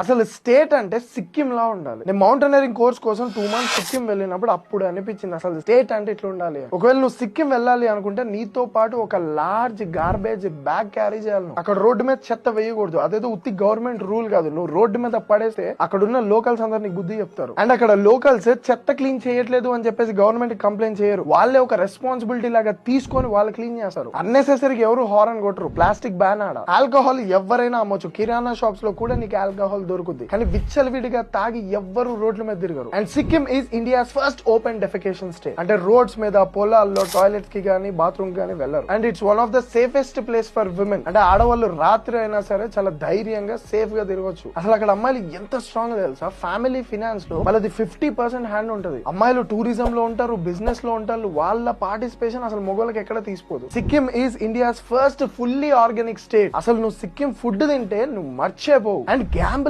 అసలు స్టేట్ అంటే సిక్కిం లా ఉండాలి. నేను మౌంటైనరింగ్ కోర్స్ కోసం టూ మంత్స్ సిక్కిం వెళ్ళినప్పుడు అప్పుడు అనిపించింది అసలు స్టేట్ అంటే ఇట్లా ఉండాలి ఒకవేళ నువ్వు సిక్కిం వెళ్ళాలి అనుకుంటే నీతో పాటు ఒక లార్జ్ గార్బేజ్ బ్యాగ్ క్యారీ చేయాలి అక్కడ రోడ్డు మీద చెత్త వేయకూడదు. అదేదో ఉత్తి గవర్నమెంట్ రూల్ కాదు. నువ్వు రోడ్డు మీద పడేస్తే అక్కడ ఉన్న లోకల్స్ అందరినీ గుద్ది చెప్తారు. అండ్ అక్కడ లోకల్స్ చెత్త క్లీన్ చేయట్లేదు అని చెప్పేసి గవర్నమెంట్ కంప్లైంట్ చేయరు. వాళ్ళే ఒక రెస్పాన్సిబిలిటీ లాగా తీసుకొని వాళ్ళు క్లీన్ చేస్తారు. అన్నెసెసరీగా ఎవరు హార్న్ కొట్టరు. ప్లాస్టిక్ బ్యాన్ ఆడ. ఆల్కహాల్ ఎవరైనా అమ్మొచ్చు. కిరాణా షాప్స్లో కూడా నీకు ఆల్కహాల్ దొరుకుతుంది కానీ విచ్చలవిడిగా తాగి ఎవ్వరు రోడ్ల మీద తిరగరు. And Sikkim is India's first open defecation state అంటే రోడ్స్ మీద పొలాల్లో టాయిలెట్కి గానీ బాత్రూమ్ గానీ వెళ్ళరు. And it's one of the safest place for women అంటే ఆడవాళ్ళు రాత్రి అయినా సరే చాలా ధైర్యంగా సేఫ్గా తిరగచ్చు. అసలు అక్కడ అమ్మాయిలు ఎంత స్ట్రాంగ్ తెలుసా? ఫ్యామిలీ ఫినాన్స్లో వాళ్ళది ఫిఫ్టీ పర్సెంట్ హ్యాండ్ ఉంటది. అమ్మాయిలు టూరిజం లో ఉంటారు బిజినెస్లో ఉంటారు వాళ్ళ పార్టిసిపేషన్ అసలు మొగోళ్ళకి ఎక్కడ తీసుకోదు Sikkim is India's first fully organic state అసలు నువ్వు సిక్కిం ఫుడ్ తింటే నువ్వు మర్చిపోవు. And Gamble